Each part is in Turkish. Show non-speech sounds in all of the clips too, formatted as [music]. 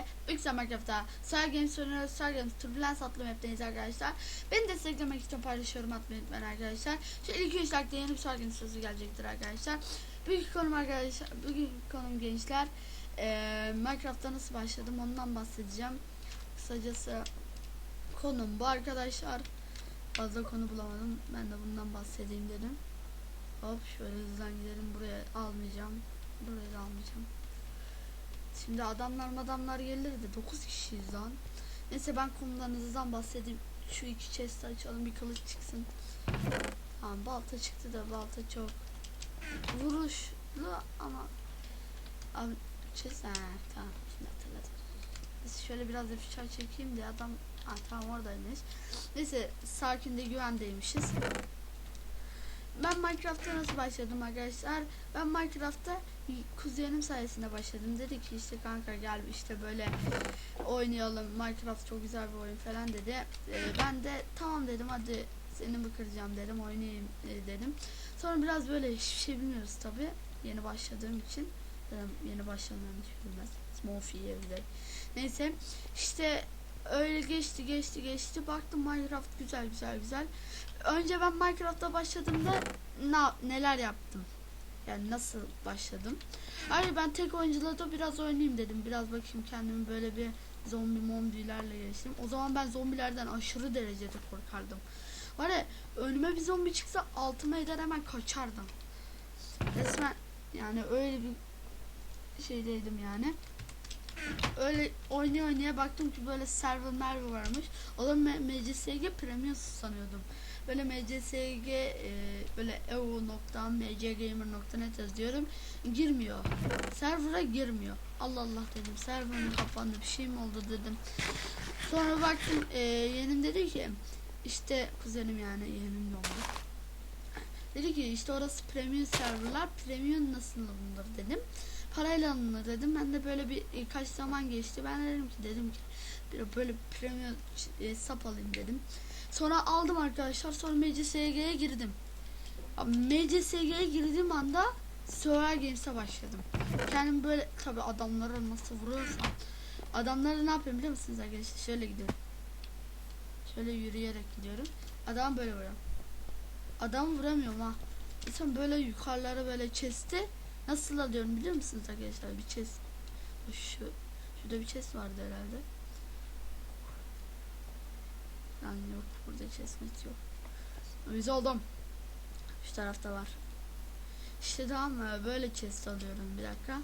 Emre. Yüksel Minecraft'ta Star Games oynuyoruz. Star Games Turbulence adlı map'teyiz arkadaşlar. Beni desteklemek için paylaşıyorum atmayı unutmayın arkadaşlar. Şu ilk 3 like'da yeni bir Star Games sözü gelecektir arkadaşlar. Bugün konum arkadaşlar, bugün konum gençler. Ee, Minecraft'ta nasıl başladım ondan bahsedeceğim. Kısacası konum bu arkadaşlar. Fazla konu bulamadım. Ben de bundan bahsedeyim dedim. Hop şöyle hızlan gidelim. Buraya almayacağım. Buraya da almayacağım. Şimdi adamlar adamlar gelir de 9 kişiyiz lan. Neyse ben konudan hızlıdan bahsedeyim. Şu iki chest'i açalım bir kılıç çıksın. Tamam balta çıktı da balta çok vuruşlu ama abi chest ha, tamam şimdi hatırladım. Neyse şöyle biraz da fişer çekeyim de adam ha, tamam oradaymış. Neyse sakin de güvendeymişiz. Ben Minecraft'a nasıl başladım arkadaşlar? Ben Minecraft'ta kuzenim sayesinde başladım. Dedi ki işte kanka gel işte böyle oynayalım. Minecraft çok güzel bir oyun falan dedi. Ee, ben de tamam dedim hadi seni mi kıracağım dedim oynayayım e, dedim. Sonra biraz böyle hiçbir şey bilmiyoruz tabi. Yeni başladığım için. Dedim, yeni hiç bilmez. Fee evde. Neyse işte öyle geçti geçti geçti. Baktım Minecraft güzel güzel güzel. Önce ben Minecraft'ta başladığımda na, neler yaptım? Yani nasıl başladım? Hayır ben tek oyuncularda biraz oynayayım dedim. Biraz bakayım kendimi böyle bir zombi mombilerle geçtim. O zaman ben zombilerden aşırı derecede korkardım. Var ya önüme bir zombi çıksa altıma eder hemen kaçardım. Resmen yani öyle bir şeydeydim yani. Öyle oynaya oynaya baktım ki böyle server merve varmış. O da MCSG Premium sanıyordum. Böyle MCSG e, böyle evo.mcgamer.net yazıyorum. Girmiyor. Server'a girmiyor. Allah Allah dedim. Server'ın kapandı. Bir şey mi oldu dedim. Sonra baktım e, yeğenim dedi ki işte kuzenim yani yeğenim de oldu. Dedi ki işte orası premium serverlar. Premium nasıl alınır dedim. Parayla alınır dedim. Ben de böyle bir e, kaç zaman geçti. Ben dedim ki dedim ki böyle premium e, sap alayım dedim. Sonra aldım arkadaşlar. Sonra MCSG'ye girdim. MCSG'ye girdiğim anda Survival Games'e başladım. Kendim böyle tabi adamlara nasıl vuruyorsam adamlara ne yapıyorum biliyor musunuz arkadaşlar? Şöyle gidiyorum. Şöyle yürüyerek gidiyorum. Adam böyle vuruyor. Adam vuramıyorum ha. İnsan böyle yukarılara böyle chest'i nasıl alıyorum biliyor musunuz arkadaşlar? Bir chest. Şu, şurada bir chest vardı herhalde. Lan yok burada chestmet yok. Biz oldum. Şu tarafta var. İşte tamam mı? Böyle chest alıyorum bir dakika.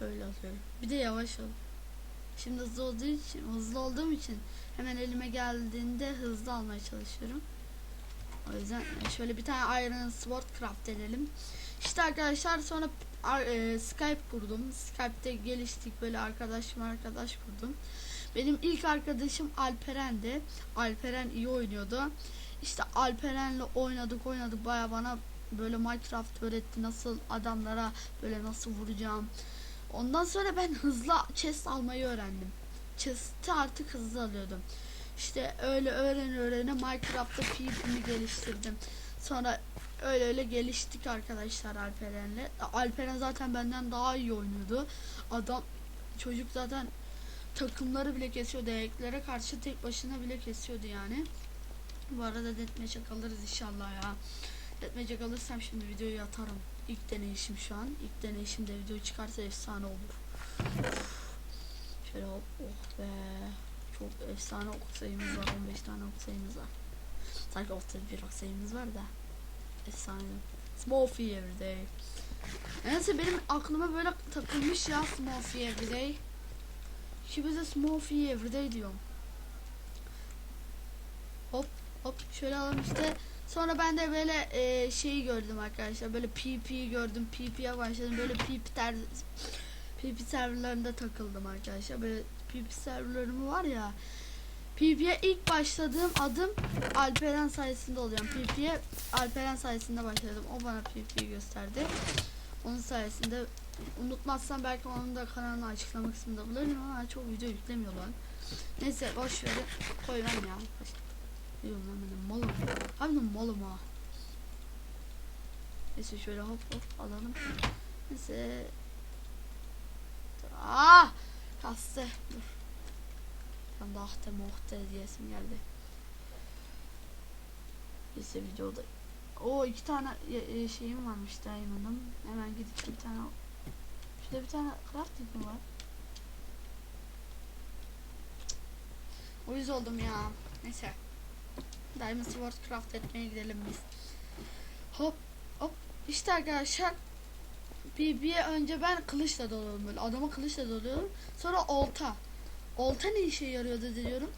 Böyle alıyorum. Bir de yavaş ol. Şimdi hızlı olduğu için, hızlı olduğum için hemen elime geldiğinde hızlı almaya çalışıyorum. O yüzden şöyle bir tane Iron Sword craft edelim. İşte arkadaşlar sonra e, Skype kurdum. Skype'te geliştik böyle arkadaş arkadaş kurdum. Benim ilk arkadaşım Alperen'di. Alperen iyi oynuyordu. İşte Alperen'le oynadık oynadık baya bana böyle Minecraft öğretti nasıl adamlara böyle nasıl vuracağım. Ondan sonra ben hızlı chest almayı öğrendim. Chest'i artık hızlı alıyordum. İşte öyle öğren öğrene Minecraft'ta PvP'mi geliştirdim. Sonra öyle öyle geliştik arkadaşlar Alperen'le. Alperen zaten benden daha iyi oynuyordu. Adam çocuk zaten takımları bile kesiyordu. Eklere karşı tek başına bile kesiyordu yani. Bu arada deathmatch'e kalırız inşallah ya. Deathmatch'e kalırsam şimdi videoyu atarım. İlk deneyişim şu an. İlk deneyişimde video çıkarsa efsane olur. Şöyle hop oh be. Çok efsane ok sayımız var. 15 tane ok sayımız var. Sanki 31 ok sayımız var da. Efsane. Small fee everyday. Neyse benim aklıma böyle takılmış ya small fee everyday. Ki bize small fee everyday diyorum. Hop hop şöyle alalım işte. Sonra ben de böyle e, şeyi gördüm arkadaşlar. Böyle PP gördüm. PP'ye başladım. Böyle PP ter PP serverlarında takıldım arkadaşlar. Böyle PP serverlarım var ya. PP'ye ilk başladığım adım Alperen sayesinde oluyor. PP'ye Alperen sayesinde başladım. O bana PP'yi gösterdi. Onun sayesinde unutmazsam belki onun da kanalını açıklama kısmında bulurum ama çok video yüklemiyor lan. Neyse boş ver. Koy ben ya. Diyorum lan benim malım. Harbiden malım ha. Neyse şöyle hop hop alalım. Neyse. Ah! Kastı. Dur. Ben de ahte mohte diyesim geldi. Neyse videoda. O iki tane e, şeyim varmış Diamond'ım. Hemen gidip bir tane Şurada bir tane crafting mi var? Uyuz oldum ya. Neyse. Diamond Sword craft etmeye gidelim biz. Hop hop. İşte arkadaşlar. Bir, bir önce ben kılıçla dalıyorum böyle. Adama kılıçla dalıyorum. Sonra olta. Olta ne işe yarıyordu diyorum.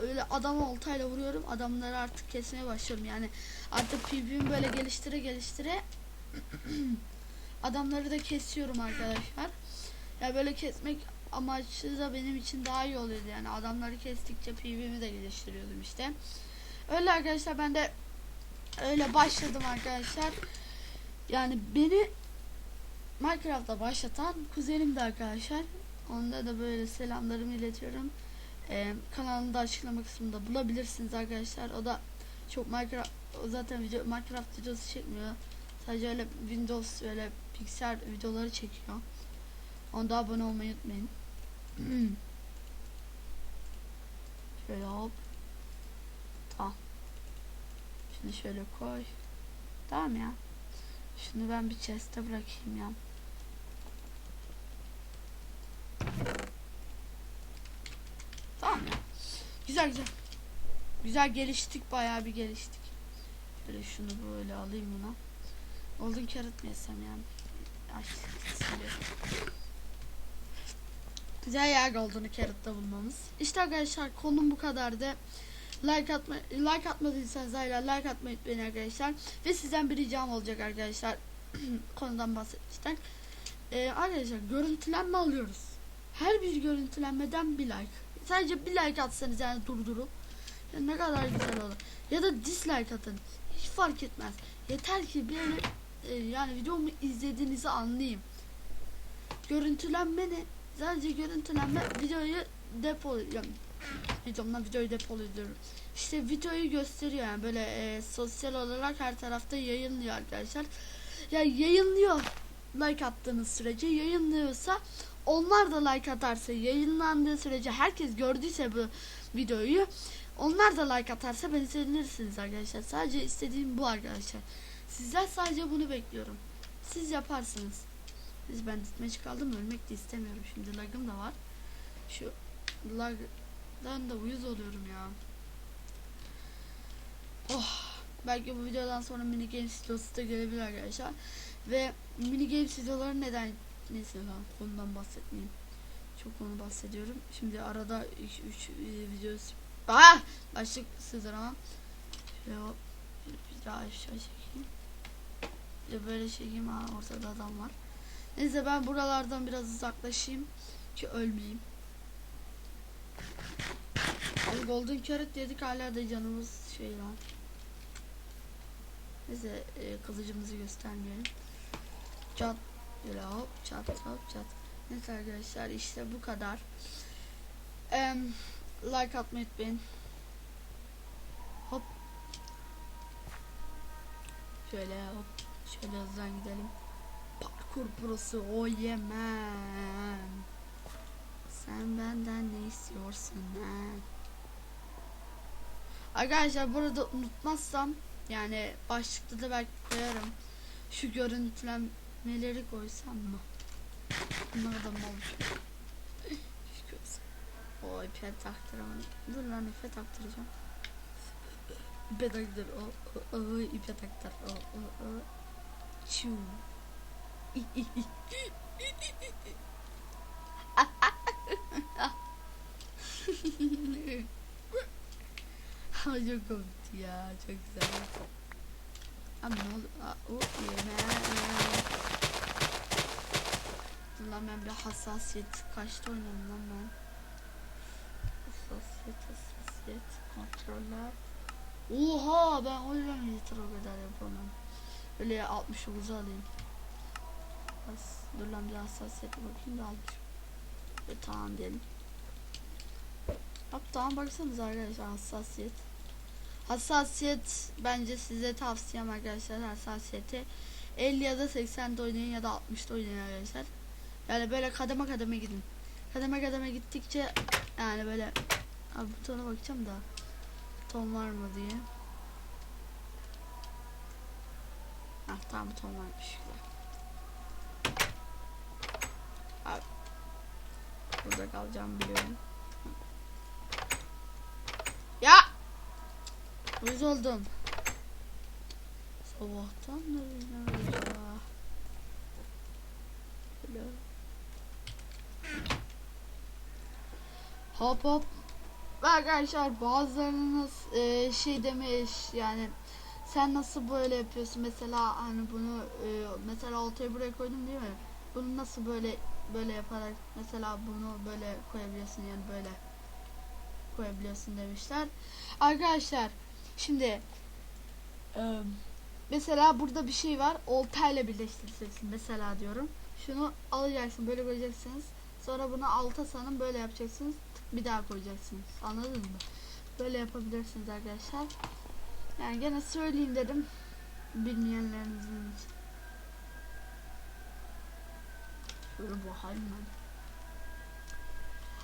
Öyle adama oltayla vuruyorum. Adamları artık kesmeye başlıyorum. Yani artık PvP'mi böyle geliştire geliştire [clears throat] adamları da kesiyorum arkadaşlar. Ya böyle kesmek amaçlı da benim için daha iyi oluyordu yani adamları kestikçe PvP'mi de geliştiriyordum işte. Öyle arkadaşlar ben de öyle başladım arkadaşlar. Yani beni Minecraft'a başlatan kuzenim de arkadaşlar. Onda da böyle selamlarımı iletiyorum. Ee, kanalında açıklama kısmında bulabilirsiniz arkadaşlar. O da çok Minecraft o zaten video Minecraft videosu çekmiyor. Sadece öyle Windows öyle piksel videoları çekiyor. Onda abone olmayı unutmayın. [clears throat] şöyle hop. Tamam. Şunu şöyle koy. Tamam ya. Şunu ben bir chest'e bırakayım ya. Tamam ya. Güzel güzel. Güzel geliştik bayağı bir geliştik. Böyle şunu böyle alayım buna. Golden carrot mı yesem yani? Güzel ya golden carrot'ta bulmamız. İşte arkadaşlar konum bu kadardı. Like atma like atmadıysanız hala like atmayı unutmayın arkadaşlar. Ve sizden bir ricam olacak arkadaşlar. [clears throat] Konudan bahsetmişten. Ee, arkadaşlar görüntülenme alıyoruz. Her bir görüntülenmeden bir like. Sadece bir like atsanız yani durdurup ya ne kadar güzel olur. Ya da dislike atın. Hiç fark etmez. Yeter ki bir e, yani videomu izlediğinizi anlayayım. Görüntülenme ne? Sadece görüntülenme videoyu depo yani videomdan videoyu depoluyorum. İşte videoyu gösteriyor yani böyle e, sosyal olarak her tarafta yayınlıyor arkadaşlar. Ya yayınlıyor like attığınız sürece yayınlıyorsa onlar da like atarsa yayınlandığı sürece herkes gördüyse bu videoyu onlar da like atarsa beni sevinirsiniz arkadaşlar. Sadece istediğim bu arkadaşlar. Sizler sadece bunu bekliyorum. Siz yaparsınız. Biz ben ditmeci kaldım ölmek de istemiyorum. Şimdi lagım da var. Şu lagdan da uyuz oluyorum ya. Oh. Belki bu videodan sonra mini games videosu da gelebilir arkadaşlar. Ve mini games videoları neden neyse lan konudan bahsetmeyeyim. Çok konu bahsediyorum. Şimdi arada 3 video Ah! Başlık sığdır ama. Şöyle hop. Bir daha aşağı çekeyim. De böyle çekeyim. Ha, ortada adam var. Neyse ben buralardan biraz uzaklaşayım. Ki ölmeyeyim. Abi golden carrot dedik hala da canımız şey lan. Neyse e, kılıcımızı göstermeyelim. Çat. Böyle hop çat hop çat. Neyse arkadaşlar işte bu kadar. Em, like atmayı unutmayın. Hop. Şöyle hop. Şöyle hızdan gidelim. Parkur prosu o yemem. Sen benden ne istiyorsun ha? Arkadaşlar burada unutmazsam yani başlıkta da belki koyarım. Şu görüntülenmeleri koysam mı? Bunları da mı olacak? O ipe taktıramadım. Dur lan ipe taktıracağım. İpe taktır. O, o, o, ipe taktır. O, o, o. Ama [laughs] çok komikti ya. Çok güzel. Ama ne oldu? Aa, O yeme. Lan ben bir hassasiyet kaçta oynadım lan ben. Hassasiyet, hassasiyet, kontroller. Oha ben o yüzden yeter o kadar yapamam. Öyle 69'u alayım. Bas, dur lan bir hassasiyete bakayım da almış. Ve tamam diyelim. Hop tamam baksanıza arkadaşlar hassasiyet. Hassasiyet bence size tavsiyem arkadaşlar hassasiyeti 50 ya da 80'de oynayın ya da 60'da oynayın arkadaşlar. Yani böyle kademe kademe gidin. Kademe kademe gittikçe yani böyle abi butona bakacağım da buton var mı diye. Ah tamam buton varmış. Abi burada kalacağımı biliyorum. Ya! Uyuz oldum. Sabahtan da ya. Böyle. Hop hop. Arkadaşlar bazılarınız e, şey demiş yani sen nasıl böyle yapıyorsun mesela hani bunu e, mesela oltayı buraya koydum değil mi? Bunu nasıl böyle böyle yaparak mesela bunu böyle koyabiliyorsun yani böyle koyabiliyorsun demişler. Arkadaşlar şimdi e, mesela burada bir şey var oltayla birleştireceksin mesela diyorum. Şunu alacaksın böyle koyacaksınız. Sonra bunu alta sanın böyle yapacaksınız. Tık bir daha koyacaksınız. Anladın mı? Böyle yapabilirsiniz arkadaşlar. Yani gene söyleyeyim dedim. Bilmeyenlerinizin için. Şöyle bu hayman.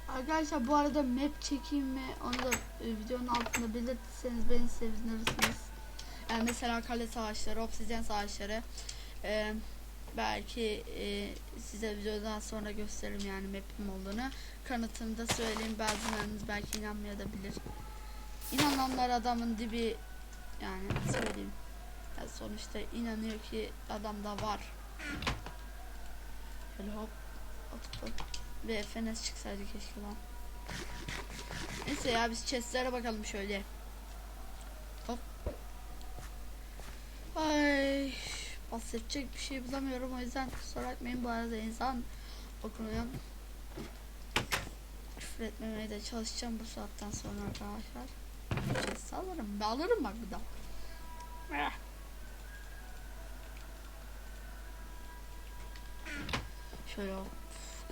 Arkadaşlar bu arada map çekeyim mi onu da e, videonun altında belirtirseniz beni sevinirsiniz. Yani mesela kale savaşları, obsidyen savaşları. E, belki e, size videodan sonra gösteririm yani map'im olduğunu. Kanıtını da söyleyeyim. Bazılarınız belki inanmayabilir. İnananlar adamın dibi yani söyleyeyim. Yani sonuçta inanıyor ki adamda var. Şöyle hop hop. Ve FNS çıksaydı keşke lan. Neyse ya biz chestlere bakalım şöyle. Hop. Ay bahsedecek bir şey bulamıyorum o yüzden kusura bakmayın bu arada insan okunuyor. Küfür etmemeye de çalışacağım bu saatten sonra arkadaşlar. Chest alırım. Alırım bak bir daha. Eh. Şöyle.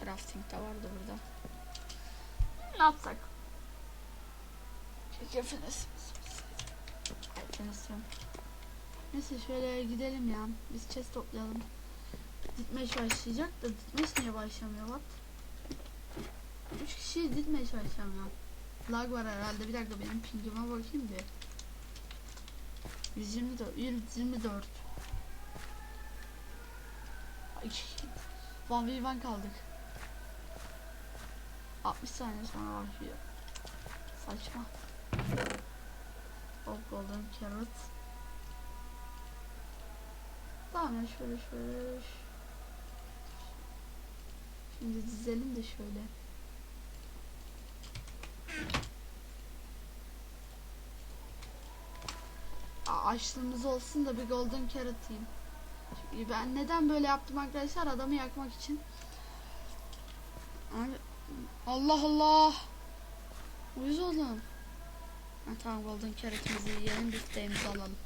Crafting de vardı burada. Ne yapsak? Çekim finesi. Neyse şöyle gidelim ya. Biz chest toplayalım. Ditmeş başlayacak da Ditmeş niye başlamıyor what? 3 kişi Ditmeş başlamıyor. Lag var herhalde. Bir dakika benim pingime bakayım bir. 124. 124. Ay, One v one kaldık. 60 saniye sonra başlıyor. Saçma. Hop golden carrot. Tamam şöyle şöyle. Şimdi dizelim de şöyle. Açlığımız olsun da bir golden carrot yiyeyim. Çünkü ben neden böyle yaptım arkadaşlar adamı yakmak için. Allah Allah. Uyuz oğlum. Ha, tamam golden carrot'ımızı yiyelim bifteğimizi alalım.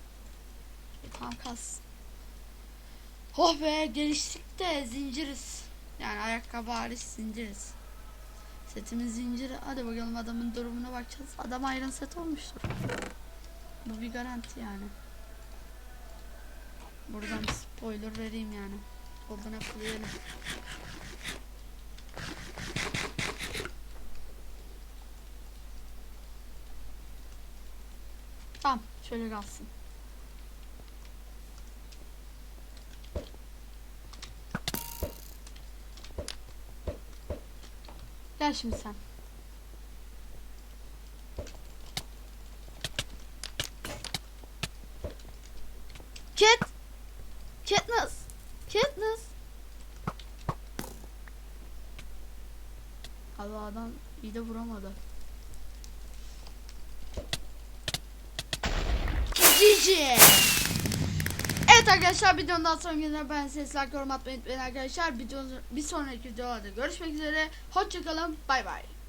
E, tamam kas. Oh be geliştik de zinciriz. Yani ayakkabı hariç zinciriz. Setimiz zinciri. Hadi bakalım adamın durumuna bakacağız. Adam iron set olmuştur. Bu bir garanti yani. Buradan spoiler vereyim yani. Golden apple yiyelim. Tamam şöyle kalsın. Gel şimdi sen. Cat. Katniss. Katniss. Allah adam iyi de vuramadı. Cici. Evet arkadaşlar videonun sonra günler ben sesler yorum atmayı unutmayın arkadaşlar. Videonun bir sonraki videolarda görüşmek üzere. Hoşçakalın. Bay bay.